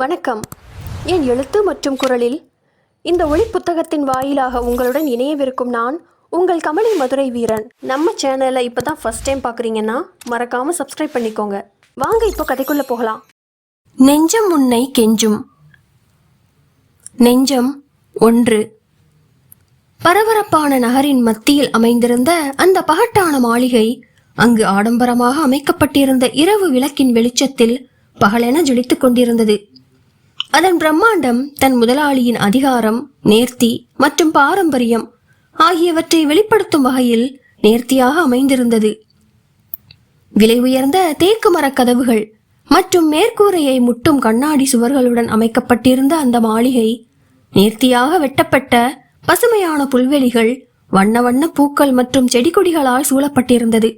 வணக்கம். என் எழுத்து மற்றும் குரலில் இந்த ஒளி புத்தகத்தின் வாயிலாக உங்களுடன் இணையவிருக்கும் நான் உங்கள் கமலி மதுரை வீரன். நம்ம சேனலை இப்போ தான் ஃபஸ்ட் டைம் பார்க்குறீங்கன்னா மறக்காமல் சப்ஸ்கிரைப் பண்ணிக்கோங்க. வாங்க இப்போ கதைக்குள்ளே போகலாம். நெஞ்சம் உன்னை கெஞ்சும். நெஞ்சம் ஒன்று. பரபரப்பான நகரின் மத்தியில் அமைந்திருந்த அந்த பகட்டான மாளிகை அங்கு ஆடம்பரமாக அமைக்கப்பட்டிருந்த இரவு விளக்கின் வெளிச்சத்தில் பகலென ஜொலித்துக் கொண்டிருந்தது. அதன் பிரம்மாண்டம் தன் முதலாளியின் அதிகாரம் நேர்த்தி மற்றும் பாரம்பரியம் ஆகியவற்றை வெளிப்படுத்தும் வகையில் நேர்த்தியாக அமைந்திருந்தது. விலை உயர்ந்த தேக்கு மரக் கதவுகள் மற்றும் மேற்கூரையை முட்டும் கண்ணாடி சுவர்களுடன் அமைக்கப்பட்டிருந்த அந்த மாளிகை நேர்த்தியாக வெட்டப்பட்ட பசுமையான புல்வெளிகள் வண்ண வண்ண பூக்கள் மற்றும் செடி கொடிகளால் சூழப்பட்டிருந்தது.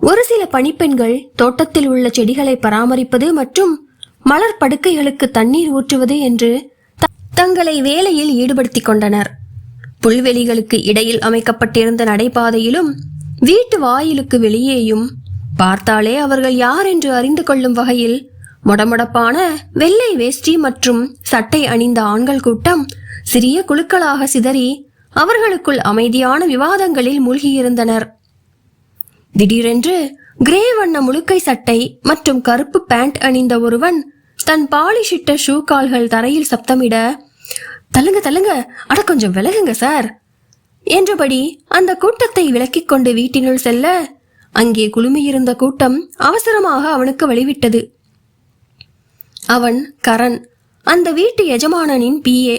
ஒரு சில பணிப்பெண்கள் தோட்டத்தில் உள்ள செடிகளை பராமரிப்பது மற்றும் மலர் படுக்கைகளுக்கு தண்ணீர் ஊற்றுவது என்று த- தங்களை வேலையில் ஈடுபடுத்திக் கொண்டனர். புல்வெளிகளுக்கு இடையில் அமைக்கப்பட்டிருந்த நடைபாதையிலும் வீட்டு வாயிலுக்கு வெளியேயும் பார்த்தாலே அவர்கள் யார் என்று அறிந்து கொள்ளும் வகையில் முடமுடப்பான வெள்ளை வேஷ்டி மற்றும் சட்டை அணிந்த ஆண்கள் கூட்டம் சிறிய குழுக்களாக சிதறி அவர்களுக்குள் அமைதியான விவாதங்களில் மூழ்கியிருந்தனர். திடீரென்று கிரே வண்ண முழுக்கை சட்டை மற்றும் கருப்பு பேண்ட் அணிந்த ஒருவன் தன் பாலிஷிட்ட ஷூ கால்கள் தரையில் சப்தமிட தள்ளுங்க தள்ளுங்க அட கொஞ்சம் விலகுங்க சார். என்றபடி அந்த கூட்டத்தை விலக்கிக் கொண்டு வீட்டினுள் செல்ல அங்கே குழுமியிருந்த கூட்டம் அவசரமாக அவனுக்கு வழிவிட்டது. அவன் கரண் அந்த வீட்டு எஜமானனின் பிஏ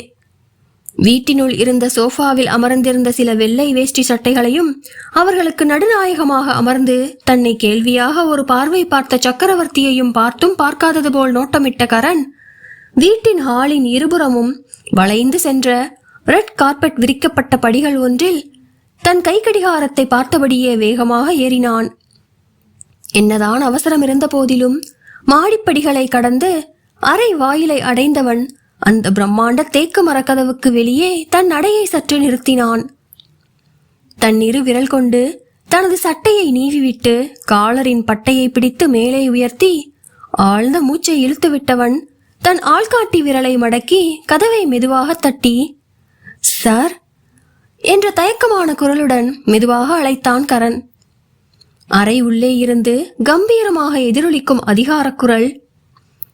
வீட்டினுள் இருந்த சோஃபாவில் அமர்ந்திருந்த சில வெள்ளை வேஷ்டி சட்டைகளையும் அவர்களுக்கு நடுநாயகமாக அமர்ந்து தன்னை கேள்வியாக ஒரு பார்வை பார்த்த சக்கரவர்த்தியையும் பார்த்தும் பார்க்காதது போல் நோட்டமிட்ட கரண் வீட்டின் ஹாலின் இருபுறமும் வளைந்து சென்ற ரெட் கார்பெட் விரிக்கப்பட்ட படிகள் ஒன்றில் தன் கை கடிகாரத்தை பார்த்தபடியே வேகமாக ஏறினான். என்னதான் அவசரம் இருந்த போதிலும் மாடிப்படிகளை கடந்து அறை வாயிலை அடைந்தவன் அந்த பிரம்மாண்ட தேக்கு மரக்கதவுக்கு வெளியே தன் நடையை சற்று நிறுத்தினான். தன் இரு விரல் கொண்டு தனது சட்டையை நீவிவிட்டு காலரின் பட்டையை பிடித்து மேலே உயர்த்தி ஆழ்ந்த மூச்சை இழுத்து விட்டவன் தன் ஆள்காட்டி விரலை மடக்கி கதவை மெதுவாக தட்டி சார் என்ற தயக்கமான குரலுடன் மெதுவாக அழைத்தான் கரண் அறை உள்ளே இருந்து கம்பீரமாக எதிரொலிக்கும் அதிகாரக் குரல்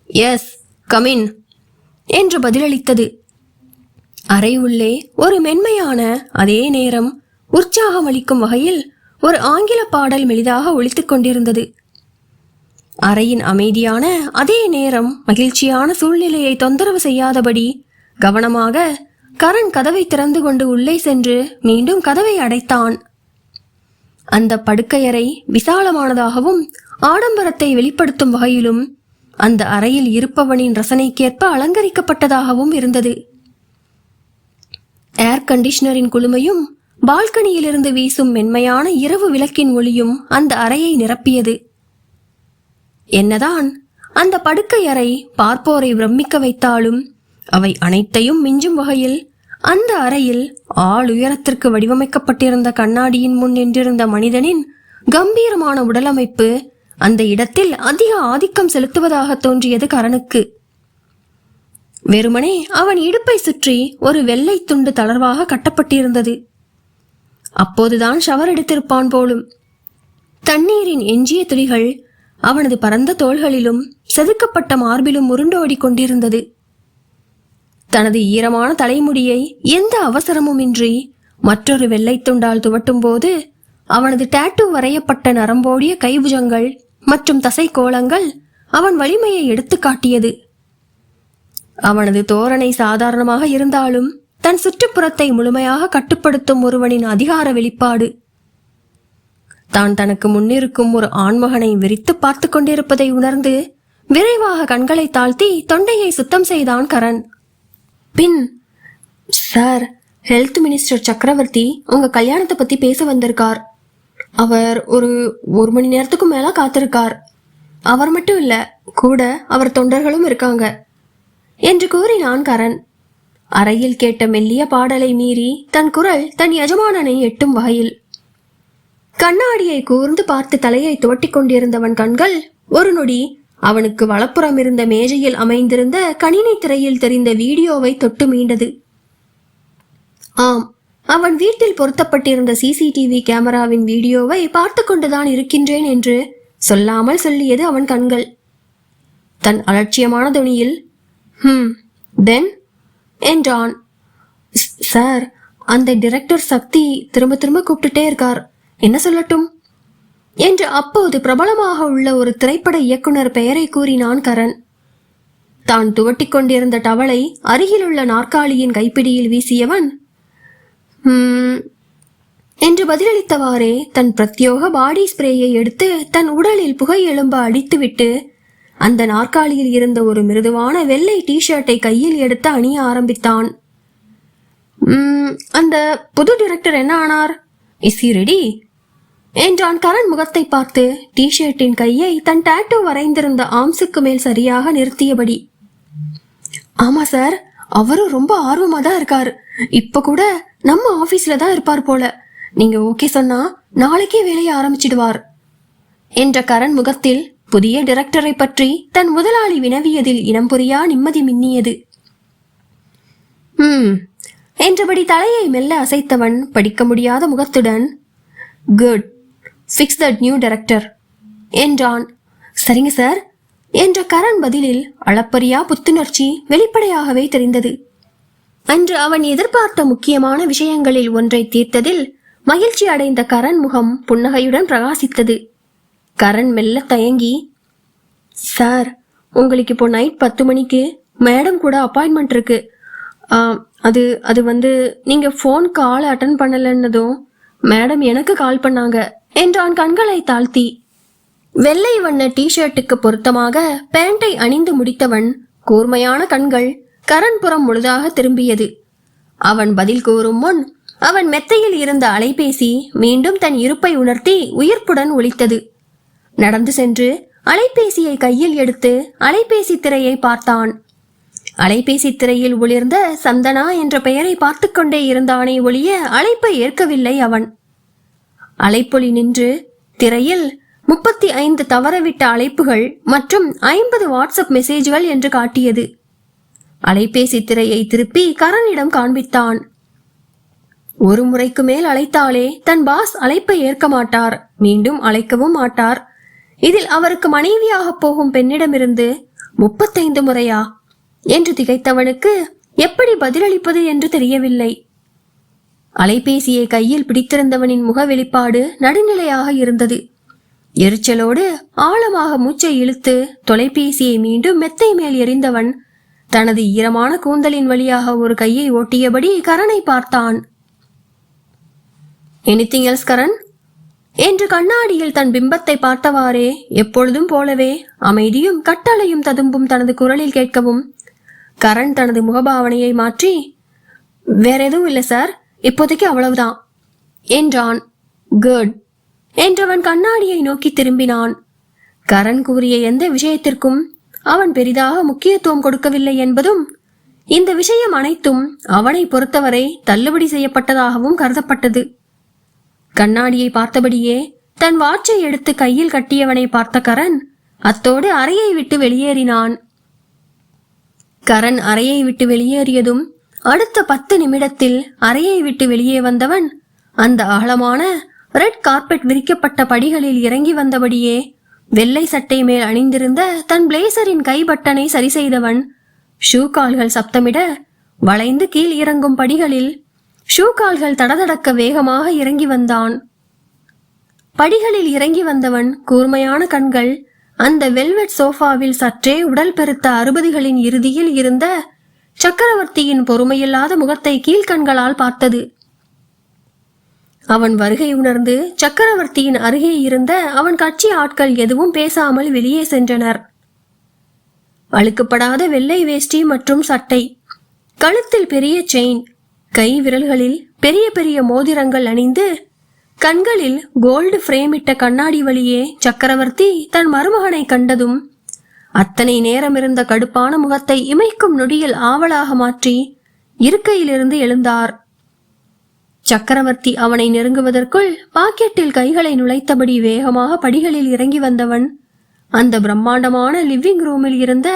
எஸ் கமின் என்று பதிலளித்தது. அறை உள்ளே ஒரு மென்மையான அதே நேரம் உற்சாகம் அளிக்கும் வகையில் ஒரு ஆங்கில பாடல் மெலிதாக ஒழித்துக் கொண்டிருந்தது. அறையின் அமைதியான அதே நேரம் மகிழ்ச்சியான சூழ்நிலையை தொந்தரவு செய்யாதபடி கவனமாக கரண் கதவை திறந்து கொண்டு உள்ளே சென்று மீண்டும் கதவை அடைத்தான். அந்த படுக்கையறை விசாலமானதாகவும் ஆடம்பரத்தை வெளிப்படுத்தும் வகையிலும் அந்த அறையில் இருப்பவனின் ரசனைக்கேற்ப அலங்கரிக்கப்பட்டதாகவும் இருந்தது. ஏர் கண்டிஷனரின் குளுமையும் பால்கனியிலிருந்து வீசும் மென்மையான இரவு விளக்கின் ஒளியும் அந்த அறையை நிரப்பியது. என்னதான் அந்த படுக்கை அறை பார்ப்போரை பிரமிக்க வைத்தாலும் அவை அனைத்தையும் மிஞ்சும் வகையில் அந்த அறையில் ஆள் உயரத்திற்கு வடிவமைக்கப்பட்டிருந்த கண்ணாடியின் முன் நின்றிருந்த மனிதனின் கம்பீரமான உடலமைப்பு அந்த இடத்தில் அதிக ஆதிக்கம் செலுத்துவதாக தோன்றியது கரனுக்கு வெறுமனே அவன் இடுப்பை சுற்றி ஒரு வெள்ளை துண்டு தளர்வாக கட்டப்பட்டிருந்தது. அப்போதுதான் ஷவர் எடுத்திருப்பான் போலும். தண்ணீரின் எஞ்சிய துளிகள் அவனது பரந்த தோள்களிலும் செதுக்கப்பட்ட மார்பிலும் உருண்டோடி கொண்டிருந்தது. தனது ஈரமான தலைமுடியை எந்த அவசரமுமின்றி மற்றொரு வெள்ளை துண்டால் துவட்டும் போது அவனது டேட்டு வரையப்பட்ட நரம்போடிய கைபுஜங்கள் மற்றும் தசைக்கோளங்கள் அவன் வலிமையை எடுத்து காட்டியது. அவனது தோரணை சாதாரணமாக இருந்தாலும் தன் சுற்றுப்புறத்தை முழுமையாக கட்டுப்படுத்தும் ஒருவனின் அதிகார வெளிப்பாடு. தான் தனக்கு முன்னிருக்கும் ஒரு ஆண்மகனை விரித்து பார்த்து கொண்டிருப்பதை உணர்ந்து விரைவாக கண்களை தாழ்த்தி தொண்டையை சுத்தம் செய்தான் கரண். பின் சார் ஹெல்த் மினிஸ்டர் சக்கரவர்த்தி உங்க கல்யாணத்தை பத்தி பேச வந்திருக்கார். அவர் ஒரு ஒரு மணி நேரத்துக்கு மேல காத்திருக்கார். அவர் மட்டும் இல்ல கூட அவர் தொண்டர்களும் இருக்காங்க. என்று கூறினான் கரண் அறையில் கேட்ட மெல்லிய பாடலை மீறி தன் குரல் தன் எஜமானனை எட்டும் வகையில். கண்ணாடியை கூர்ந்து பார்த்து தலையை துவட்டிக் கொண்டிருந்தவன் கண்கள் ஒரு நொடி அவனுக்கு வலப்புறம் இருந்த மேஜையில் அமைந்திருந்த கணினி திரையில் தெரிந்த வீடியோவை தொட்டு மீண்டது. ஆம் அவன் வீட்டில் பொருத்தப்பட்டிருந்த சிசிடிவி கேமராவின் வீடியோவை பார்த்து கொண்டுதான் இருக்கின்றேன் என்று சொல்லாமல் சொல்லியது அவன் கண்கள். தன் அலட்சியமான துணியில் ஹம் தென் என்றான். சார் அந்த டிரெக்டர் சக்தி திரும்ப திரும்ப கூப்பிட்டுட்டே இருக்கார். என்ன சொல்லட்டும்? என்று அப்போது பிரபலமாக உள்ள ஒரு திரைப்பட இயக்குனர் பெயரை கூறினான் கரண். தான் துவட்டிக் கொண்டிருந்த டவளை அருகிலுள்ள நாற்காலியின் கைப்பிடியில் வீசியவன் என்று பதிலளித்தவாறே தன் பிரத்யோக பாடி ஸ்ப்ரேயை எடுத்து தன் உடலில் புகை எலும்ப அடித்துவிட்டு அந்த நாற்காலியில் இருந்த ஒரு மிருதுவான வெள்ளை டிஷர்ட்டை கையில் எடுத்து அணிய ஆரம்பித்தான். அந்த புது டிரெக்டர் என்ன ஆனார்? இஸ் ரெடி என்றான் கரண் முகத்தை பார்த்து டிஷர்ட்டின் கையை தன் டேட்டோ வரைந்திருந்த ஆம்ஸுக்கு மேல் சரியாக நிறுத்தியபடி. ஆமா சார் அவரும் ரொம்ப ஆர்வமா தான் இருக்காரு. இப்ப கூட நம்ம ஆபீஸ்ல தான் இருப்பார் போல. நீங்க ஓகே சொன்னா நாளைக்கே வேலையை ஆரம்பிச்சிடுவார். என்ற கரண் முகத்தில் புதிய டிரெக்டரை பற்றி தன் முதலாளி வினவியதில் இனம் புரியா நிம்மதி மின்னியது. ம் என்றபடி தலையை மெல்ல அசைத்தவன் படிக்க முடியாத முகத்துடன் good fix that new director என்றான். சரிங்க சார் என்ற கரண் பதிலில் அளப்பரியா புத்துணர்ச்சி வெளிப்படையாகவே தெரிந்தது. அன்று அவன் எதிர்பார்த்த முக்கியமான விஷயங்களில் ஒன்றை தீர்த்ததில் மகிழ்ச்சி அடைந்த கரண் முகம் புன்னகையுடன் பிரகாசித்தது. கரண் மெல்ல தயங்கி சார் உங்களுக்கு இப்போ நைட் பத்து மணிக்கு மேடம் கூட அப்பாயின்மெண்ட் இருக்கு. அது அது வந்து நீங்க ஃபோன் கால் அட்டன் பண்ணலன்னதும் மேடம் எனக்கு கால் பண்ணாங்க என்றான் கண்களை தாழ்த்தி. வெள்ளை வண்ண டி-ஷர்ட்டுக்கு பொருத்தமாக பேண்டை அணிந்து முடித்தவன் கூர்மையான கண்கள் கரண்புறம் முழுதாக திரும்பியது. அவன் பதில் கூறும் முன் அவன் மெத்தையில் இருந்த அலைபேசி மீண்டும் தன் இருப்பை உணர்த்தி உயிர்ப்புடன் ஒலித்தது. நடந்து சென்று அலைபேசியை கையில் எடுத்து அலைபேசி திரையை பார்த்தான். அலைபேசி திரையில் ஒளிர்ந்த சந்தனா என்ற பெயரை பார்த்து கொண்டே இருந்தானே ஒழிய அழைப்பை ஏற்கவில்லை அவன். அலைப்பொலி நின்று திரையில் முப்பத்தி ஐந்து தவறவிட்ட அழைப்புகள் மற்றும் ஐம்பது வாட்ஸ்அப் மெசேஜ்கள் என்று காட்டியது. அலைபேசி திரையை திருப்பி கரனிடம் காண்பித்தான். ஒரு முறைக்கு மேல் அழைத்தாலே தன் பாஸ் அழைப்பை ஏற்க மாட்டார். மீண்டும் அழைக்கவும் மாட்டார். இதில் அவருக்கு மனைவியாக போகும் பெண்ணிடமிருந்து முப்பத்தைந்து முறையா? என்று திகைத்தவனுக்கு எப்படி பதிலளிப்பது என்று தெரியவில்லை. அலைபேசியை கையில் பிடித்திருந்தவனின் முக வெளிப்பாடு நடுநிலையாக இருந்தது. எரிச்சலோடு ஆழமாக மூச்சை இழுத்து தொலைபேசியை மீண்டும் மெத்தை மேல் எறிந்தவன் தனது ஈரமான கூந்தலின் வழியாக ஒரு கையை ஓட்டியபடி கரனை பார்த்தான். Anything else Karan? என்று கண்ணாடியில் தன் பிம்பத்தை பார்த்தவாறே எப்பொழுதும் போலவே அமைதியும் கட்டளையும் ததும்பும் தனது குரலில் கேட்கவும் கரண் தனது முகபாவனையை மாற்றி வேற எதுவும் இல்லை சார். இப்போதைக்கு அவ்வளவுதான் என்றான். குட் என்றவன் கண்ணாடியை நோக்கி திரும்பினான். கரண் கூறிய எந்த விஷயத்திற்கும் அவன் பெரிதாக முக்கியத்துவம் கொடுக்கவில்லை என்பதும் இந்த விஷயம் அனைத்தும் அவனை பொறுத்தவரை தள்ளுபடி செய்யப்பட்டதாகவும் கருதப்பட்டது. கண்ணாடியை பார்த்தபடியே தன் வாட்சை எடுத்து கையில் கட்டியவனை பார்த்த கரண் அத்தோடு அறையை விட்டு வெளியேறினான். கரண் அறையை விட்டு வெளியேறியதும் அடுத்த பத்து நிமிடத்தில் அறையை விட்டு வெளியே வந்தவன் அந்த ஆழமான ரெட் கார்பெட் விரிக்கப்பட்ட படிகளில் இறங்கி வந்தபடியே வெள்ளை சட்டை மேல் அணிந்திருந்த தன் பிளேசரின் கை பட்டனை சரி செய்தவன் ஷூ கால்கள் சப்தமிட வளைந்து கீழ் இறங்கும் படிகளில் ஷூ கால்கள் தடதடக்க வேகமாக இறங்கி வந்தான். படிகளில் இறங்கி வந்தவன் கூர்மையான கண்கள் அந்த வெல்வெட் சோஃபாவில் சற்றே உடல் பெருத்த அறுபதுகளின் இறுதியில் இருந்த சக்கரவர்த்தியின் பொறுமையில்லாத முகத்தை கீழ்கண்களால் பார்த்தது. அவன் வருகை உணர்ந்து சக்கரவர்த்தியின் அருகே இருந்த அவன் கட்சி ஆட்கள் எதுவும் பேசாமல் வெளியே சென்றனர். அழுக்கப்படாத வெள்ளை வேஷ்டி மற்றும் சட்டை கழுத்தில் பெரிய செயின் கை விரல்களில் பெரிய பெரிய மோதிரங்கள் அணிந்து கண்களில் கோல்டு ஃப்ரேமிட்ட கண்ணாடி வழியே சக்கரவர்த்தி தன் மருமகனை கண்டதும் அத்தனை நேரம் இருந்த கடுப்பான முகத்தை இமைக்கும் நொடியில் ஆவலாக மாற்றி இருக்கையிலிருந்து எழுந்தார். சக்கரவர்த்தி அவனை நெருங்குவதற்குள் பாக்கெட்டில் கைகளை நுழைத்தபடி வேகமாக படிகளில் இறங்கி வந்தவன். அந்த பிரம்மாண்டமான லிவிங் ரூமில் இருந்த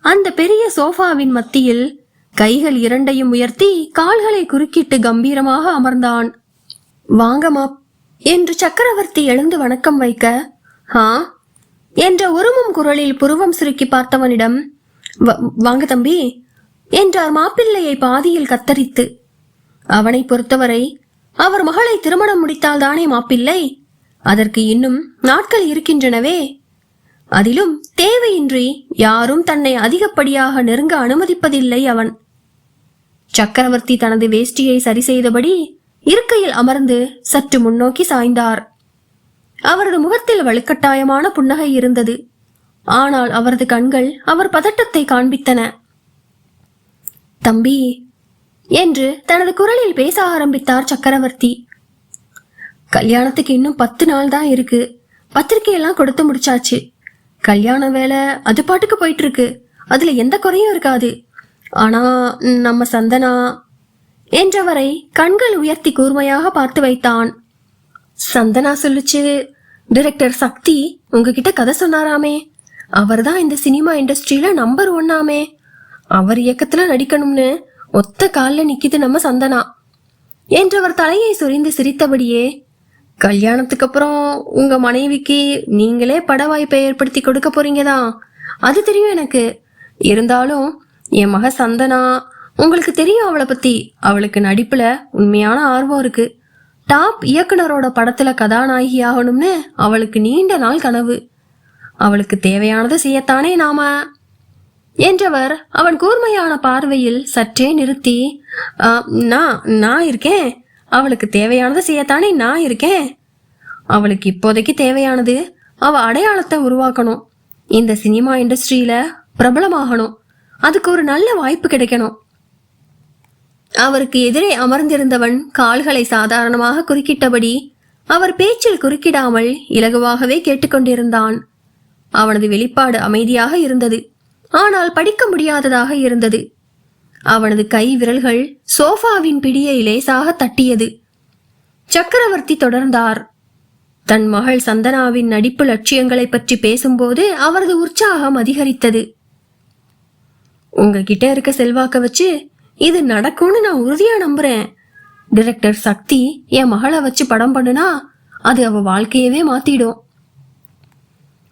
அந்த பெரிய சோஃபாவின் மத்தியில் கைகள் இரண்டையும் உயர்த்தி கால்களை குறுக்கிட்டு கம்பீரமாக அமர்ந்தான். வாங்கம்மா என்று சக்கரவர்த்தி எழுந்து வணக்கம் வைக்க ஹா என்ற உருமும் குரலில் புருவம் சுருக்கி பார்த்தவனிடம் "வ- வாங்க தம்பி என்றார் மாப்பிள்ளையை பாதியில் கத்தரித்து. அவனை பொறுத்தவரை அவர் மகளை திருமணம் முடித்தால் தானே மாப்பிள்ளை? அதற்கு இன்னும் நாட்கள் இருக்கின்றனவே. அதிலும் தேவையின்றி யாரும் தன்னை அதிகப்படியாக நெருங்க அனுமதிப்பதில்லை அவன். சக்கரவர்த்தி தனது வேஷ்டியை சரி செய்தபடி இருக்கையில் அமர்ந்து சற்று முன்னோக்கி சாய்ந்தார். அவரது முகத்தில் வலுக்கட்டாயமான புன்னகை இருந்தது. ஆனால் அவரது கண்கள் அவர் பதட்டத்தை காண்பித்தன. தம்பி என்று தனது குரலில் பேச ஆரம்பித்தார் சக்கரவர்த்தி. கல்யாணத்துக்கு இன்னும் பத்து நாள் தான் இருக்கு. பத்திரிக்கையெல்லாம் கொடுத்து முடிச்சாச்சு. கல்யாண வேலை அது பாட்டுக்கு போயிட்டு இருக்கு அதுல எந்த குறையும் இருக்காது. ஆனா நம்ம சந்தனா என்றவரை கண்கள் உயர்த்தி கூர்மையாக பார்த்து வைத்தான். சந்தனா சொல்லுச்சு டிரெக்டர் சக்தி உங்ககிட்ட கதை சொன்னாராமே. அவர்தான் இந்த சினிமா இண்டஸ்ட்ரியில நம்பர் ஒன்னாமே. அவர் இயக்கத்துல நடிக்கணும்னு ஒத்த கால்ல நிக்கிது நம்ம சந்தனா. என்றவர் தலையை சொரிந்து சிரித்தபடியே கல்யாணத்துக்கு அப்புறம் உங்க மனைவிக்கு நீங்களே பட வாய்ப்பை ஏற்படுத்தி கொடுக்க போறீங்கதான் அது தெரியும் எனக்கு. இருந்தாலும் என் மக சந்தனா உங்களுக்கு தெரியும் அவளை பத்தி. அவளுக்கு நடிப்புல உண்மையான ஆர்வம் இருக்கு. டாப் இயக்குனரோட படத்துல கதாநாயகி ஆகணும்னு அவளுக்கு நீண்ட நாள் கனவு. அவளுக்கு தேவையானதை செய்யத்தானே நாம என்றவர் அவன் கூர்மையான பார்வையில் சற்றே நிறுத்தி நான் நான் இருக்கேன். அவளுக்கு தேவையானதை செய்யத்தானே நான் இருக்கேன். அவளுக்கு இப்போதைக்கு தேவையானது அவ அடையாளத்தை உருவாக்கணும். இந்த சினிமா இண்டஸ்ட்ரியில பிரபலமாகணும். அதுக்கு ஒரு நல்ல வாய்ப்பு கிடைக்கணும். அவருக்கு எதிரே அமர்ந்திருந்தவன் கால்களை சாதாரணமாக குறுக்கிட்டபடி அவர் பேச்சில் குறுக்கிடாமல் இலகுவாகவே கேட்டுக்கொண்டிருந்தான். அவனது வெளிப்பாடு அமைதியாக இருந்தது. ஆனால் படிக்க முடியாததாக இருந்தது. அவனது கை விரல்கள் சோஃபாவின் பிடியை லேசாக தட்டியது. சக்கரவர்த்தி தொடர்ந்தார். தன் மகள் சந்தனாவின் நடிப்பு லட்சியங்களை பற்றி பேசும்போது அவரது உற்சாகம் அதிகரித்தது. உங்ககிட்ட இருக்க செல்வாக்க வச்சு இது நடக்கும்னு நான் உறுதியா நம்புறேன். டிரெக்டர் சக்தி என் மகளை வச்சு படம் பண்ணுனா அது அவ வாழ்க்கையவே மாத்திடும்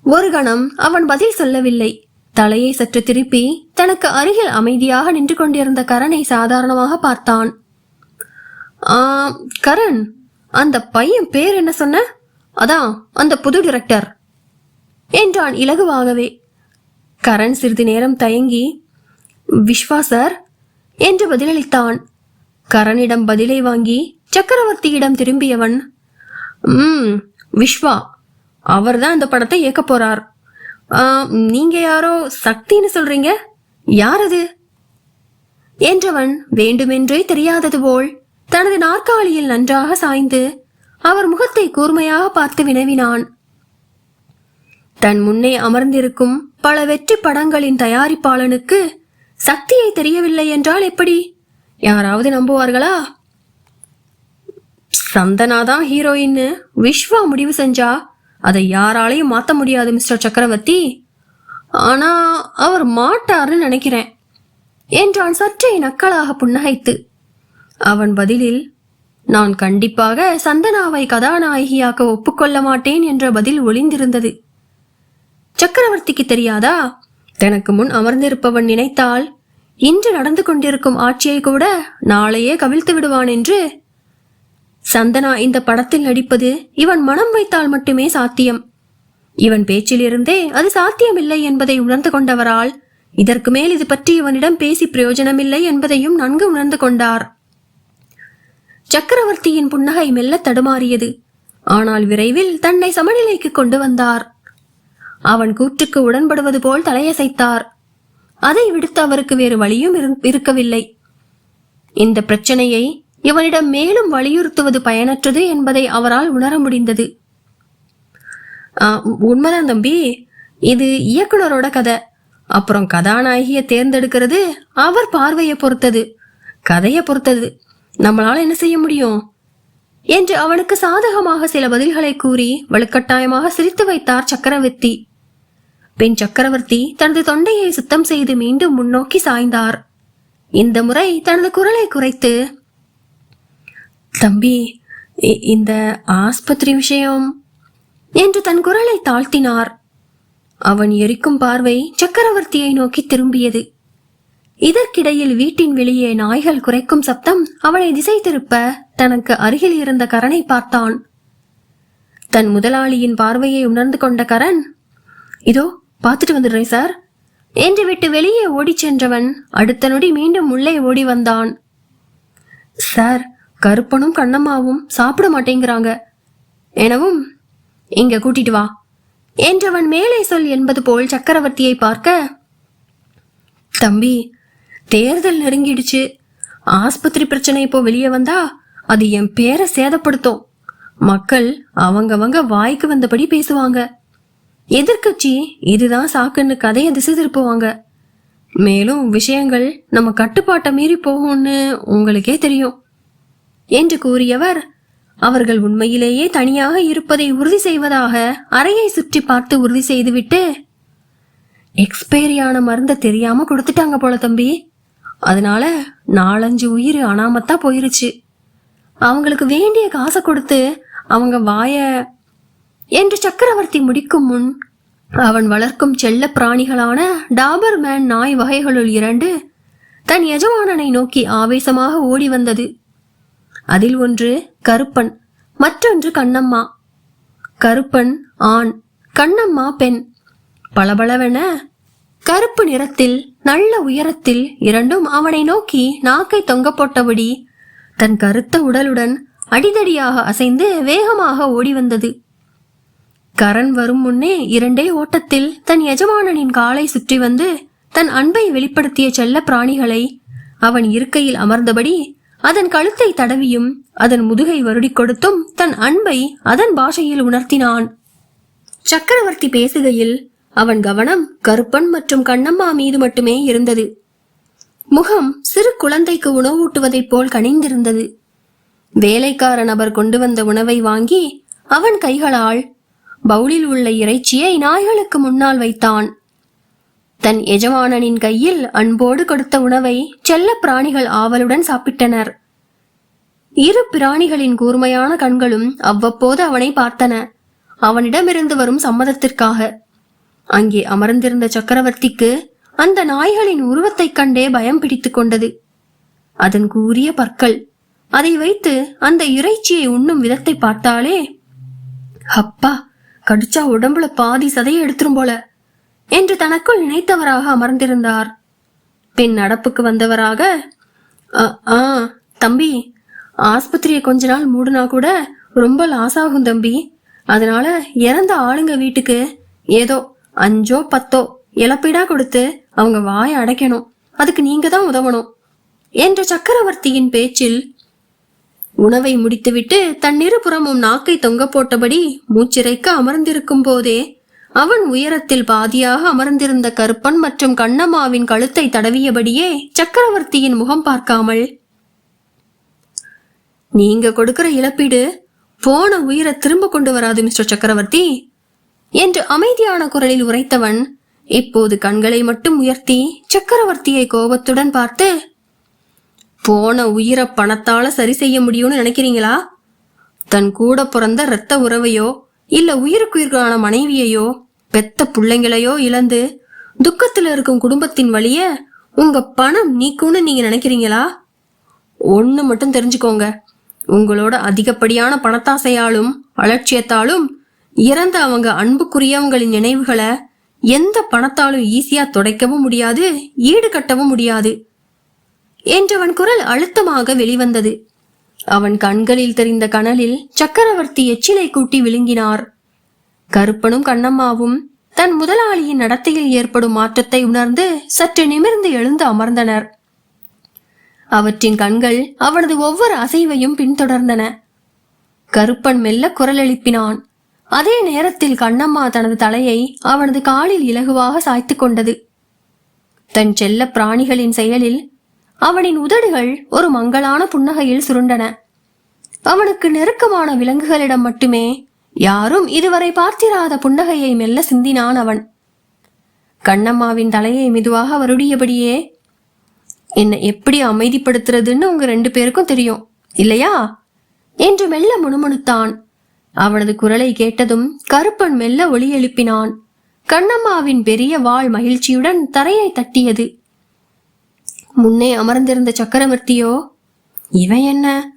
ஒரு கணம் அவன் பதில் சொல்லவில்லை. தலையை சற்று திருப்பி தனக்கு அருகில் அமைதியாக நின்று கொண்டிருந்த கரனை சாதாரணமாக பார்த்தான். கரண் அந்த பையன் பேர் என்ன சொன்ன? அதான் அந்த புது டிரெக்டர் என்றான் இலகுவாகவே. கரண் சிறிது நேரம் தயங்கி விஸ்வா சார்? என்று பதிலளித்தான். கரனிடம் பதிலை வாங்கி சக்கரவர்த்தியிடம் திரும்பியவன் ம் விஸ்வா அவர்தான் இந்த படத்தை இயக்க போறார். நீங்க யாரோ சக்தின்னு சொல்றீங்க? யார் அது என்றவன் வேண்டுமென்றே தெரியாதது போல் தனது நாற்காலியில் நன்றாக சாய்ந்து அவர் முகத்தை கூர்மையாக பார்த்து வினவினான். தன் முன்னே அமர்ந்திருக்கும் பல வெற்றி படங்களின் தயாரிப்பாளனுக்கு சக்தியை தெரியவில்லை என்றால் எப்படி? யாராவது நம்புவார்களா? சந்தனா தான் ஹீரோயின்னு விஸ்வா முடிவு செஞ்சா அதை யாராலையும் மாற்ற முடியாது மிஸ்டர் சக்கரவர்த்தி. ஆனா அவர் மாட்டார்னு நினைக்கிறேன். என்றான் சற்றே நக்கலாக புன்னகைத்து. அவன் பதிலில் நான் கண்டிப்பாக சந்தனாவை கதாநாயகியாக்க ஒப்புக்கொள்ள மாட்டேன் என்ற பதில் ஒளிந்திருந்தது. சக்கரவர்த்திக்கு தெரியாதா? தனக்கு முன் அமர்ந்திருப்பவன் நினைத்தால் இன்று நடந்து கொண்டிருக்கும் ஆட்சியை கூட நாளையே கவிழ்த்து விடுவான் என்று சந்தனா இந்த படத்தில் நடிப்பது இவன் மனம் வைத்தால் மட்டுமே சாத்தியம். இவன் பேச்சிலிருந்தே அது சாத்தியமில்லை என்பதை உணர்ந்து கொண்டவரால் இதற்கு மேல் இது பற்றி இவனிடம் பேசி பிரயோஜனமில்லை என்பதையும் நன்கு உணர்ந்து கொண்டார். சக்கரவர்த்தியின் புன்னகை மெல்ல தடுமாறியது. ஆனால் விரைவில் தன்னை சமநிலைக்கு கொண்டு வந்தார். அவன் கூற்றுக்கு உடன்படுவது போல் தலையசைத்தார். அதை விடுத்து அவருக்கு வேறு வழியும் இரு- இருக்கவில்லை. இந்த பிரச்சனையை இவனிடம் மேலும் வலியுறுத்துவது பயனற்றது என்பதை அவரால் உணர முடிந்தது. "ஆ, உண்மைதான் தம்பி. இது இயக்குனரோட கதை. அப்புறம் கதாநாயகியை தேர்ந்தெடுக்கிறது அவர் பார்வையை பொறுத்தது. கதையை பொறுத்தது. நம்மளால என்ன செய்ய முடியும்? என்று அவனுக்கு சாதகமாக சில பதில்களை கூறி வலுக்கட்டாயமாக சிரித்து வைத்தார் சக்கரவர்த்தி. பின் சக்கரவர்த்தி தனது தொண்டையை சுத்தம் செய்து மீண்டும் முன்னோக்கி சாய்ந்தார். இந்த முறை தனது குரலை குறைத்து தம்பி இந்த ஆஸ்பத்திரி விஷயம் என்று தன் குரலை தாழ்த்தினார். அவன் எரிக்கும் பார்வை சக்கரவர்த்தியை நோக்கி திரும்பியது. இதற்கிடையில் வீட்டின் வெளியே நாய்கள் குறைக்கும் சப்தம் அவனை திசை திருப்ப தனக்கு அருகில் இருந்த கரனை பார்த்தான். தன் முதலாளியின் பார்வையை உணர்ந்து கொண்ட கரண் இதோ பார்த்துட்டு வந்துடுறேன் சார் என்று விட்டு வெளியே ஓடிச் சென்றவன் அடுத்த நொடி மீண்டும் உள்ளே ஓடி வந்தான். சார் கருப்பனும் கண்ணம்மாவும் சாப்பிட மாட்டேங்கிறாங்க. எனவும் இங்க கூட்டிட்டு வா. என்றவன் மேலே சொல் என்பது போல் சக்கரவர்த்தியை பார்க்க தம்பி தேர்தல் நெருங்கிடுச்சு. ஆஸ்பத்திரி பிரச்சனை இப்போ வெளியே வந்தா அது என் பேரை சேதப்படுத்தும். மக்கள் அவங்கவங்க வாய்க்கு வந்தபடி பேசுவாங்க. எதிர்க்கட்சி இதுதான் சாக்குன்னு கதையை திசை திருப்புவாங்க மேலும் விஷயங்கள் நம்ம கட்டுப்பாட்டை மீறி போகும்னு உங்களுக்கே தெரியும். என்று கூறியவர் அவர்கள் உண்மையிலேயே தனியாக இருப்பதை உறுதி செய்வதாக அறையை சுற்றி பார்த்து உறுதி செய்துவிட்டு எக்ஸ்பைரியான மருந்தை தெரியாம கொடுத்துட்டாங்க போல தம்பி. அதனால நாலஞ்சு உயிர் அனாமத்தா போயிருச்சு. அவங்களுக்கு வேண்டிய காசை கொடுத்து அவங்க வாய என்று சக்கரவர்த்தி முடிக்கும் முன் அவன் வளர்க்கும் செல்ல பிராணிகளான டாபர்மேன் நாய் வகைகளுள் இரண்டு தன் எஜமானனை நோக்கி ஆவேசமாக ஓடி வந்தது. அதில் ஒன்று கருப்பன் மற்றொன்று கண்ணம்மா. கருப்பன் ஆண் கண்ணம்மா பெண். பளபளவென கருப்பு நிறத்தில் நல்ல உயரத்தில் இரண்டும் அவனை நோக்கி நாக்கை தொங்க போட்டபடி தன் கருத்த உடலுடன் அடிதடியாக அசைந்து வேகமாக ஓடி வந்தது. கரண் வரும் முன்னே இரண்டே ஓட்டத்தில் தன் எஜமானனின் காலை சுற்றி வந்து தன் அன்பை வெளிப்படுத்திய செல்ல பிராணிகளை அவன் இருக்கையில் அமர்ந்தபடி அதன் கழுத்தை தடவியும் அதன் முதுகை வருடிக் கொடுத்தும் தன் அன்பை அதன் பாஷையில் உணர்த்தினான். சக்கரவர்த்தி பேசுகையில் அவன் கவனம் கருப்பன் மற்றும் கண்ணம்மா மீது மட்டுமே இருந்தது. முகம் சிறு குழந்தைக்கு உணவூட்டுவதைப் போல் கனிந்திருந்தது. வேலைக்கார நபர் கொண்டு வந்த உணவை வாங்கி அவன் கைகளால் பவுலில் உள்ள இறைச்சியை நாய்களுக்கு முன்னால் வைத்தான். தன் எஜமானனின் கையில் அன்போடு கொடுத்த உணவை செல்ல பிராணிகள் ஆவலுடன் சாப்பிட்டனர். இரு பிராணிகளின் கூர்மையான கண்களும் அவ்வப்போது அவனை பார்த்தன. அவனிடமிருந்து வரும் சம்மதத்திற்காக. அங்கே அமர்ந்திருந்த சக்கரவர்த்திக்கு அந்த நாய்களின் உருவத்தைக் கண்டே பயம் பிடித்துக் கொண்டது. அதன் கூறிய பற்கள் அதை வைத்து அந்த இறைச்சியை உண்ணும் விதத்தை பார்த்தாலே அப்பா கடிச்சா உடம்புல பாதி சதையை எடுத்துரும் போல. என்று தனக்குள் நினைத்தவராக அமர்ந்திருந்தார். பின் நடப்புக்கு வந்தவராக ஆ தம்பி ஆஸ்பத்திரியை கொஞ்ச நாள் மூடுனா கூட ரொம்ப லாஸ் ஆகும் தம்பி. அதனால இறந்த ஆளுங்க வீட்டுக்கு ஏதோ அஞ்சோ பத்தோ இழப்பீடா கொடுத்து அவங்க வாயை அடைக்கணும். அதுக்கு நீங்க தான் உதவணும். என்ற சக்கரவர்த்தியின் பேச்சில் உணவை முடித்துவிட்டு தன் இருபுறமும் நாக்கை தொங்க போட்டபடி மூச்சிறைக்க அமர்ந்திருக்கும் போதே அவன் உயரத்தில் பாதியாக அமர்ந்திருந்த கருப்பன் மற்றும் கண்ணம்மாவின் கழுத்தை தடவியபடியே சக்கரவர்த்தியின் முகம் பார்க்காமல் நீங்க கொடுக்கிற இழப்பீடு போன உயிரை திரும்ப கொண்டு வராது மிஸ்டர் சக்கரவர்த்தி என்று அமைதியான குரலில் உரைத்தவன் இப்போது கண்களை மட்டும் உயர்த்தி சக்கரவர்த்தியை கோபத்துடன் பார்த்து போன உயிரை பணத்தால சரி செய்ய முடியும்னு நினைக்கிறீங்களா? தன் கூட பிறந்த இரத்த உறவையோ இல்ல உயிருக்குயிரான மனைவியையோ பெத்த பிள்ளைங்களையோ இழந்து துக்கத்துல இருக்கும் குடும்பத்தின் வழிய உங்க பணம் நீக்கும்னு நீங்க நினைக்கிறீங்களா? ஒண்ணு மட்டும் தெரிஞ்சுக்கோங்க. உங்களோட அதிகப்படியான பணத்தாசையாலும் அலட்சியத்தாலும் இறந்த அவங்க அன்புக்குரியவங்களின் நினைவுகளை எந்த பணத்தாலும் ஈஸியா துடைக்கவும் முடியாது ஈடுகட்டவும் முடியாது. என்றவன் குரல் அழுத்தமாக வெளிவந்தது. அவன் கண்களில் தெரிந்த கனலில் சக்கரவர்த்தி எச்சிலை கூட்டி விழுங்கினார். கருப்பனும் கண்ணம்மாவும் தன் முதலாளியின் நடத்தையில் ஏற்படும் மாற்றத்தை உணர்ந்து சற்று நிமிர்ந்து எழுந்து அமர்ந்தனர். அவற்றின் கண்கள் அவனது ஒவ்வொரு அசைவையும் பின்தொடர்ந்தன. கருப்பன் மெல்ல குரல் எழுப்பினான் அதே நேரத்தில் கண்ணம்மா தனது தலையை அவனது காலில் இலகுவாக சாய்த்துக் கொண்டது. தன் செல்ல பிராணிகளின் செயலில் அவனின் உதடுகள் ஒரு மங்கலான புன்னகையில் சுருண்டன. அவனுக்கு நெருக்கமான விலங்குகளிடம் மட்டுமே யாரும் இதுவரை பார்த்திராத புன்னகையை மெல்ல சிந்தினான் அவன். கண்ணம்மாவின் தலையை மெதுவாக வருடியபடியே என்னை எப்படி அமைதிப்படுத்துறதுன்னு உங்க ரெண்டு பேருக்கும் தெரியும் இல்லையா? என்று மெல்ல முணுமுணுத்தான். அவனது குரலை கேட்டதும் கருப்பன் மெல்ல ஒளி எழுப்பினான். கண்ணம்மாவின் பெரிய வாள் மகிழ்ச்சியுடன் தரையை தட்டியது. முன்னே அமர்ந்திருந்த சக்கரவர்த்தியோ? இவன் என்ன?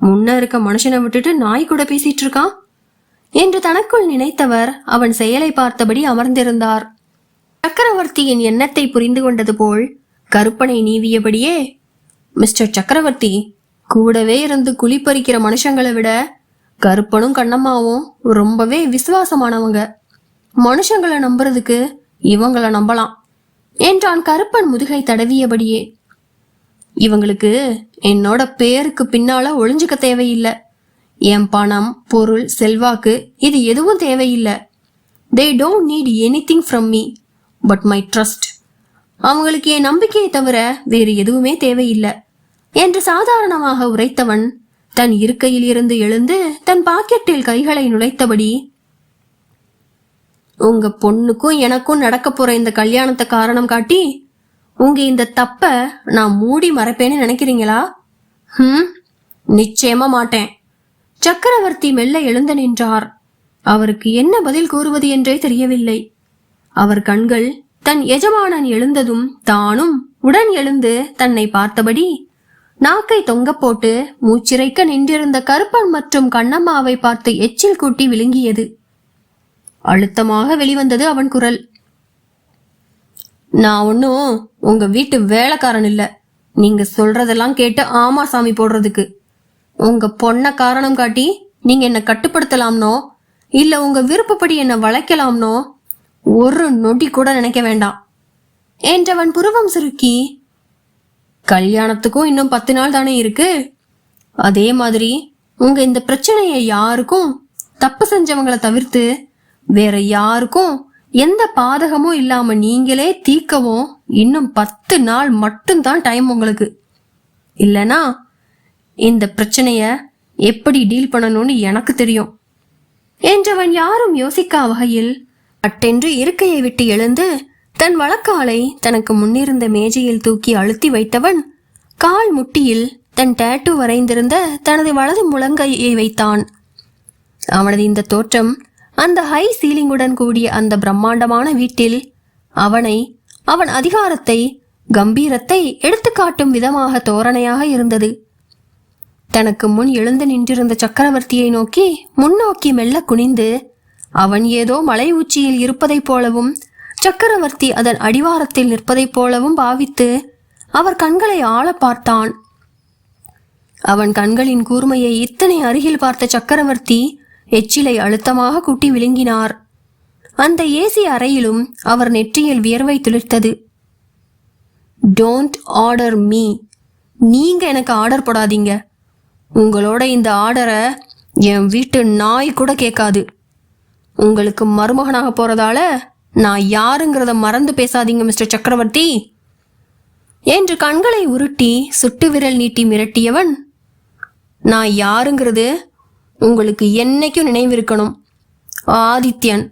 முன்ன இருக்க மனுஷனை விட்டுட்டு நாய் கூட பேசிட்டு இருக்கான்? என்று தனக்குள் நினைத்தவர் அவன் செயலை பார்த்தபடி அமர்ந்திருந்தார். சக்கரவர்த்தியின் எண்ணத்தை புரிந்து கொண்டது போல் கருப்பனை நீவியபடியே மிஸ்டர் சக்கரவர்த்தி கூடவே இருந்து குளிப்பறிக்கிற மனுஷங்களை விட கருப்பனும் கண்ணம்மாவும் ரொம்பவே விசுவாசமானவங்க. மனுஷங்களை நம்புறதுக்கு இவங்களை நம்பலாம். என்றான் கருப்பன் முதுகை தடவியபடியே. இவங்களுக்கு என்னோட பேருக்கு பின்னால ஒளிஞ்சுக்க தேவையில்லை. என் பணம் பொருள் செல்வாக்கு இது எதுவும் தேவையில்லை. They don't need anything from me but my trust அவங்களுக்கு என் நம்பிக்கையை தவிர வேறு எதுவுமே தேவையில்லை என்று சாதாரணமாக உரைத்தவன் தன் இருக்கையில் இருந்து எழுந்து தன் பாக்கெட்டில் கைகளை நுழைத்தபடி உங்க பொண்ணுக்கும் எனக்கும் நடக்க போற இந்த கல்யாணத்தை காரணம் காட்டி உங்க இந்த தப்ப நான் மூடி மறைப்பேன்னு நினைக்கிறீங்களா? ஹம்? நிச்சயமா மாட்டேன். சக்கரவர்த்தி மெல்ல எழுந்து நின்றார். அவருக்கு என்ன பதில் கூறுவது என்றே தெரியவில்லை. அவர் கண்கள் தன் எஜமானன் எழுந்ததும் தானும் உடன் எழுந்து தன்னை பார்த்தபடி நாக்கை தொங்க போட்டு மூச்சிறைக்க நின்றிருந்த கருப்பன் மற்றும் கண்ணம்மாவை பார்த்து எச்சில் கூட்டி விழுங்கியது. அழுத்தமாக வெளிவந்தது அவன் குரல். நான் ஒன்றும் உங்க வீட்டு வேலைக்காரன் இல்லை. நீங்க சொல்றதெல்லாம் கேட்டு ஆமா சாமி போடுறதுக்கு. உங்க பொண்ணை காரணம் காட்டி நீங்க என்ன கட்டுப்படுத்தலாம்னோ இல்ல உங்க விருப்பப்படி என்ன வளைக்கலாம்னோ ஒரு நொடி கூட நினைக்க வேண்டாம் என்றவன் புருவம் சுருக்கி. கல்யாணத்துக்கும் இன்னும் பத்து நாள் தானே இருக்கு. அதே மாதிரி உங்க இந்த பிரச்சனையை யாருக்கும் தப்பு செஞ்சவங்களை தவிர்த்து வேற யாருக்கும் எந்த பாதகமும் இல்லாம நீங்களே தீக்கவும் இன்னும் பத்து நாள் மட்டும்தான் டைம் உங்களுக்கு. இல்லனா இந்த பிரச்சனைய எப்படி டீல் பண்ணணும்னு எனக்கு தெரியும். என்றவன் யாரும் யோசிக்கா வகையில் அட்டென்று இருக்கையை விட்டு எழுந்து தன் வழக்காலை தனக்கு முன்னிருந்த மேஜையில் தூக்கி அழுத்தி வைத்தவன் கால் முட்டியில் தன் டேட்டு வரைந்திருந்த தனது வலது முழங்கையை வைத்தான். அவனது இந்த தோற்றம் அந்த ஹை சீலிங்குடன் கூடிய அந்த பிரம்மாண்டமான வீட்டில் அவனை அவன் அதிகாரத்தை கம்பீரத்தை எடுத்துக்காட்டும் விதமாக தோரணையாக இருந்தது. தனக்கு முன் எழுந்து நின்றிருந்த சக்கரவர்த்தியை நோக்கி முன்னோக்கி மெல்ல குனிந்து அவன் ஏதோ மலை உச்சியில் இருப்பதைப் போலவும் சக்கரவர்த்தி அதன் அடிவாரத்தில் நிற்பதைப் போலவும் பாவித்து அவர் கண்களை ஆள பார்த்தான். அவன் கண்களின் கூர்மையை இத்தனை அருகில் பார்த்த சக்கரவர்த்தி எச்சிலை அழுத்தமாக கூட்டி விழுங்கினார். அந்த ஏசி அறையிலும் அவர் நெற்றியில் வியர்வை துளிர்த்தது. டோன்ட் ஆர்டர் மீ நீங்க எனக்கு ஆர்டர் போடாதீங்க. உங்களோட இந்த ஆர்டரை என் வீட்டு நாய் கூட கேட்காது. உங்களுக்கு மருமகனாக போறதால நான் யாருங்கிறத மறந்து பேசாதீங்க மிஸ்டர் சக்கரவர்த்தி. என்று கண்களை உருட்டி சுட்டு விரல் நீட்டி மிரட்டியவன் நான் யாருங்கிறது உங்களுக்கு என்னைக்கும் நினைவிருக்கணும். Adithyan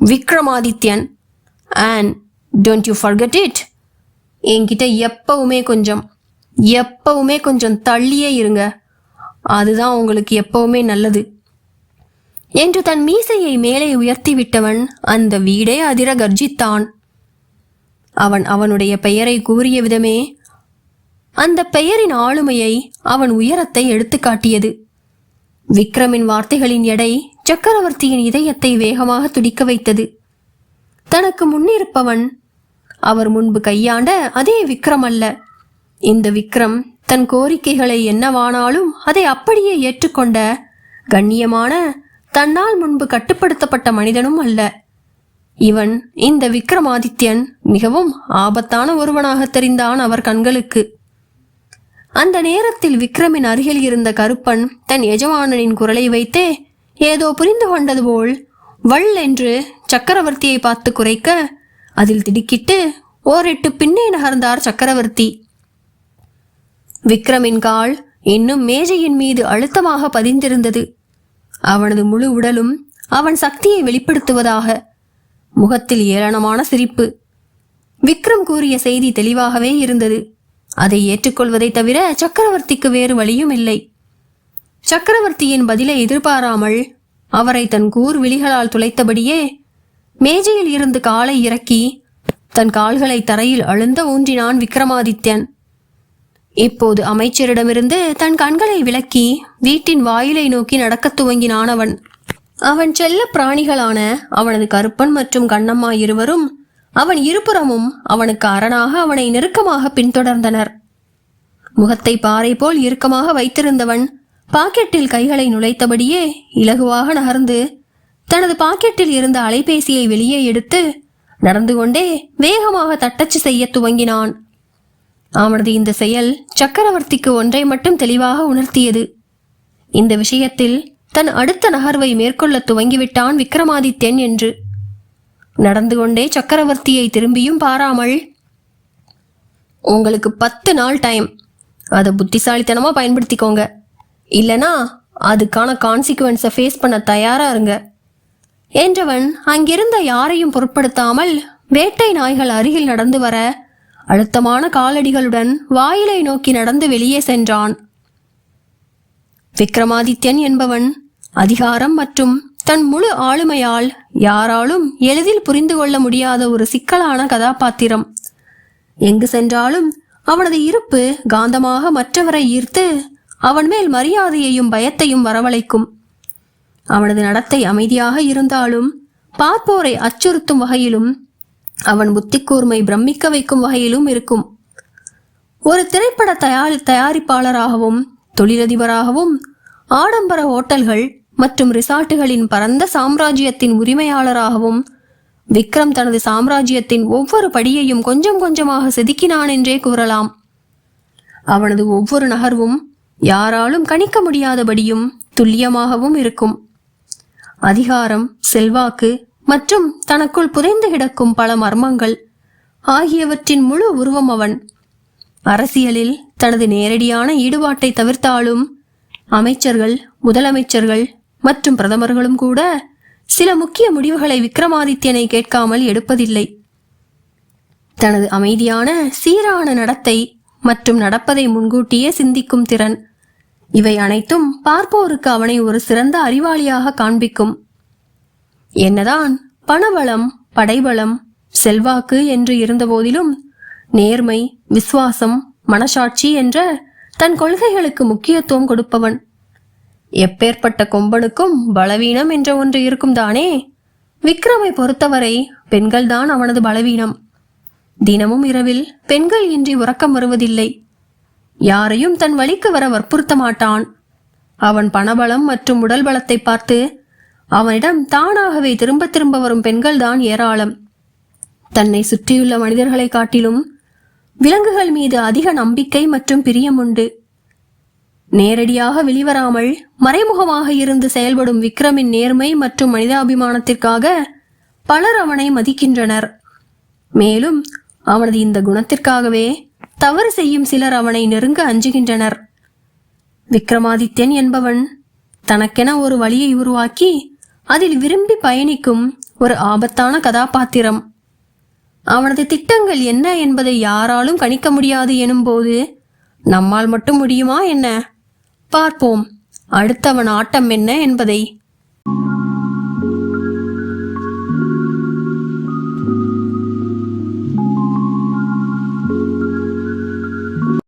Vikramadithyan and don't you forget it என்கிட்ட எப்பவுமே கொஞ்சம் எப்பவுமே கொஞ்சம் தள்ளியே இருங்க. அதுதான் உங்களுக்கு எப்பவுமே நல்லது. என்று தன் மீசையை மேலே உயர்த்தி விட்டவன் அந்த வீடே அதிர கர்ஜித்தான். அவன் அவனுடைய பெயரை கூறிய விதமே அந்த பெயரின் ஆளுமையை அவன் உயரத்தை எடுத்துக்காட்டியது விக்ரமின் வார்த்தைகளின் எடை சக்கரவர்த்தியின் இதயத்தை வேகமாக துடிக்க வைத்தது. தனக்கு முன்னிருப்பவன் அவர் முன்பு கையாண்ட அதே விக்ரம் அல்ல. இந்த விக்ரம் தன் கோரிக்கைகளை என்னவானாலும் அதை அப்படியே ஏற்றுக்கொண்ட கண்ணியமான தன்னால் முன்பு கட்டுப்படுத்தப்பட்ட மனிதனும் அல்ல. இவன் இந்த விக்ரமாதித்யன் மிகவும் ஆபத்தான ஒருவனாக தெரிந்தான் அவர் கண்களுக்கு. அந்த நேரத்தில் விக்ரமின் அருகில் இருந்த கருப்பன் தன் எஜமானனின் குரலை வைத்தே ஏதோ புரிந்து கொண்டது போல் வள் என்று சக்கரவர்த்தியை பார்த்து குறைக்க அதில் திடுக்கிட்டு ஓரிட்டு பின்னே நகர்ந்தார் சக்கரவர்த்தி. விக்ரமின் கால் இன்னும் மேஜையின் மீது அழுத்தமாக பதிந்திருந்தது. அவனது முழு உடலும் அவன் சக்தியை வெளிப்படுத்துவதாக முகத்தில் ஏளனமான சிரிப்பு. விக்ரம் கூறிய செய்தி தெளிவாகவே இருந்தது. அதை ஏற்றுக்கொள்வதை தவிர சக்கரவர்த்திக்கு வேறு வழியும் இல்லை. சக்கரவர்த்தியின் பதிலை எதிர்பாராமல் அவரை தன் கூர் விழிகளால் துளைத்தபடியே மேஜையில் இருந்து காலை இறக்கி தன் கால்களை தரையில் அழுந்த ஊன்றினான் விக்ரமாதித்யன். இப்போது அமைச்சரிடமிருந்து தன் கண்களை விலக்கி வீட்டின் வாயிலை நோக்கி நடக்கத் துவங்கினான் அவன். அவன் செல்ல பிராணிகளான அவனது கருப்பன் மற்றும் கண்ணம்மா இருவரும் அவன் இருபுறமும் அவனுக்கு அரணாக அவனை நெருக்கமாக பின்தொடர்ந்தனர். முகத்தை பாறை போல் இறுக்கமாக வைத்திருந்தவன் பாக்கெட்டில் கைகளை நுழைத்தபடியே இலகுவாக நகர்ந்து தனது பாக்கெட்டில் இருந்த அலைபேசியை வெளியே எடுத்து நடந்து கொண்டே வேகமாக தட்டச்சு செய்ய துவங்கினான். அவனது இந்த செயல் சக்கரவர்த்திக்கு ஒன்றை மட்டும் தெளிவாக உணர்த்தியது. இந்த விஷயத்தில் தன் அடுத்த நகர்வை மேற்கொள்ள துவங்கிவிட்டான் விக்ரமாதித்யன் என்று. நடந்து கொண்டே சக்கரவர்த்தியை திரும்பியும் பாராமல் உங்களுக்கு பத்து நாள் டைம் அதை புத்திசாலித்தனமாக பயன்படுத்திக்கோங்க. இல்லைனா அதுக்கான கான்சிக்வன்ஸை ஃபேஸ் பண்ண தயாராக இருங்க. என்றவன் அங்கிருந்த யாரையும் பொருட்படுத்தாமல் வேட்டை நாய்கள் அருகில் நடந்து வர அழுத்தமான காலடிகளுடன் வாயிலை நோக்கி நடந்து வெளியே சென்றான். விக்ரமாதித்யன் என்பவன் அதிகாரம் மற்றும் தன் முழு ஆளுமையால் யாராலும் எளிதில் புரிந்து கொள்ள முடியாத ஒரு சிக்கலான கதாபாத்திரம். எங்கு சென்றாலும் அவனது இருப்பு காந்தமாக மற்றவரை ஈர்த்து அவன் மேல் மரியாதையையும் பயத்தையும் வரவழைக்கும். அவனது நடத்தை அமைதியாக இருந்தாலும் பார்ப்போரை அச்சுறுத்தும் வகையிலும் அவன் புத்தி கூர்மை பிரமிக்க வைக்கும் வகையிலும் இருக்கும். ஒரு திரைப்பட தயாரி தயாரிப்பாளராகவும் தொழிலதிபராகவும் ஆடம்பர ஹோட்டல்கள் மற்றும் ரிசார்ட்டுகளின் பரந்த சாம்ராஜ்யத்தின் உரிமையாளராகவும் விக்ரம் தனது சாம்ராஜ்யத்தின் ஒவ்வொரு படியையும் கொஞ்சம் கொஞ்சமாக செதுக்கினான் என்றே கூறலாம். அவனது ஒவ்வொரு நகர்வும் யாராலும் கணிக்க முடியாதபடியும் துல்லியமாகவும் இருக்கும். அதிகாரம் செல்வாக்கு மற்றும் தனக்குள் புதைந்து கிடக்கும் பல மர்மங்கள் ஆகியவற்றின் முழு உருவம் அவன். அரசியலில் தனது நேரடியான ஈடுபாட்டை தவிர்த்தாலும் அமைச்சர்கள் முதலமைச்சர்கள் மற்றும் பிரதமர்களும் கூட சில முக்கிய முடிவுகளை விக்ரமாதித்யனை கேட்காமல் எடுப்பதில்லை. தனது அமைதியான சீரான நடத்தை மற்றும் நடப்பதை முன்கூட்டியே சிந்திக்கும் திறன். இவை அனைத்தும் பார்ப்போருக்கு அவனை ஒரு சிறந்த அறிவாளியாக காண்பிக்கும். என்னதான் பணபலம் படைபலம் செல்வாக்கு என்று இருந்தபோதிலும் நேர்மை விசுவாசம் மனசாட்சி என்ற தன் கொள்கைகளுக்கு முக்கியத்துவம் கொடுப்பவன். எப்பேற்பட்ட கொம்பனுக்கும் பலவீனம் என்ற ஒன்று இருக்கும் தானே விக்ரமை பொறுத்தவரை பெண்கள்தான் அவனது பலவீனம். தினமும் இரவில் பெண்கள் இன்றி உறக்கம் வருவதில்லை. யாரையும் தன் வழிக்கு வர வற்புறுத்த மாட்டான் அவன் பணபலம் மற்றும் உடல் பலத்தை பார்த்து அவனிடம் தானாகவே திரும்ப திரும்ப வரும் பெண்கள்தான் ஏராளம். தன்னை சுற்றியுள்ள மனிதர்களை காட்டிலும் விலங்குகள் மீது அதிக நம்பிக்கை மற்றும் பிரியம் உண்டு. நேரடியாக வெளிவராமல் மறைமுகமாக இருந்து செயல்படும் விக்ரமின் நேர்மை மற்றும் மனிதாபிமானத்திற்காக பலர் அவனை மதிக்கின்றனர். மேலும் அவனது இந்த குணத்திற்காகவே தவறு செய்யும் சிலர் அவனை நெருங்க அஞ்சுகின்றனர். விக்ரமாதித்யன் என்பவன் தனக்கென ஒரு வழியை உருவாக்கி அதில் விரும்பி பயணிக்கும் ஒரு ஆபத்தான கதாபாத்திரம். அவனது திட்டங்கள் என்ன என்பதை யாராலும் கணிக்க முடியாது எனும்போது நம்மால் மட்டும் முடியுமா என்ன? பார்ப்போம். அடுத்தவன் ஆட்டம் என்ன என்பதை